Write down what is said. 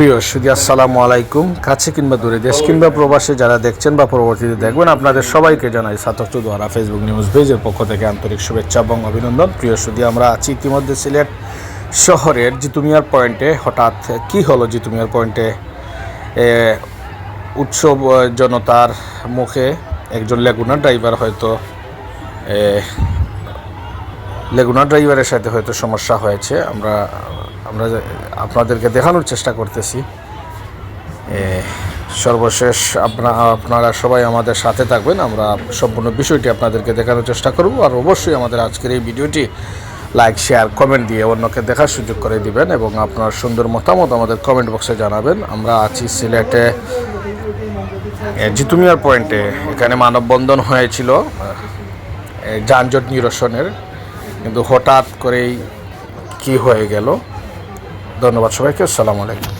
প্রিয় সুদি, আসসালামু আলাইকুম। কাছে কিংবা দূরে, দেশ কিংবা প্রবাসে যারা দেখছেন বা পরবর্তীতে দেখবেন, আপনাদের সবাইকে জানাই সাতক দ্বারা ফেসবুক নিউজ পেজের পক্ষ থেকে আন্তরিক শুভেচ্ছা এবং অভিনন্দন। প্রিয় সুদি, আমরা আছি ইতিমধ্যে সিলেট শহরের জিতুমিয়ার পয়েন্টে। হঠাৎ কি হলো জিতুমিয়ার পয়েন্টে? উৎসব জনতার মুখে একজন লেগুনা ড্রাইভার হয়তো লেগুনা ড্রাইভারের সাথে হয়তো সমস্যা হয়েছে। আমরা আমরা আপনাদেরকে দেখানোর চেষ্টা করতেছি। সর্বশেষ আপনা, আপনারা সবাই আমাদের সাথে থাকবেন। আমরা সম্পূর্ণ বিষয়টি আপনাদেরকে দেখানোর চেষ্টা করব। আর অবশ্যই আমাদের আজকের এই ভিডিওটি লাইক, শেয়ার, কমেন্ট দিয়ে অন্যকে দেখার সুযোগ করে দিবেন এবং আপনার সুন্দর মতামত আমাদের কমেন্ট বক্সে জানাবেন। আমরা আছি সিলেটে জিতুমিয়ার পয়েন্টে। এখানে মানববন্ধন হয়েছিল যানজট নিরসনের। কিন্তু হঠাৎ করেই কি হয়ে গেল? ধন্যবাদ সবাইকে আসসালামু আলাইকুম।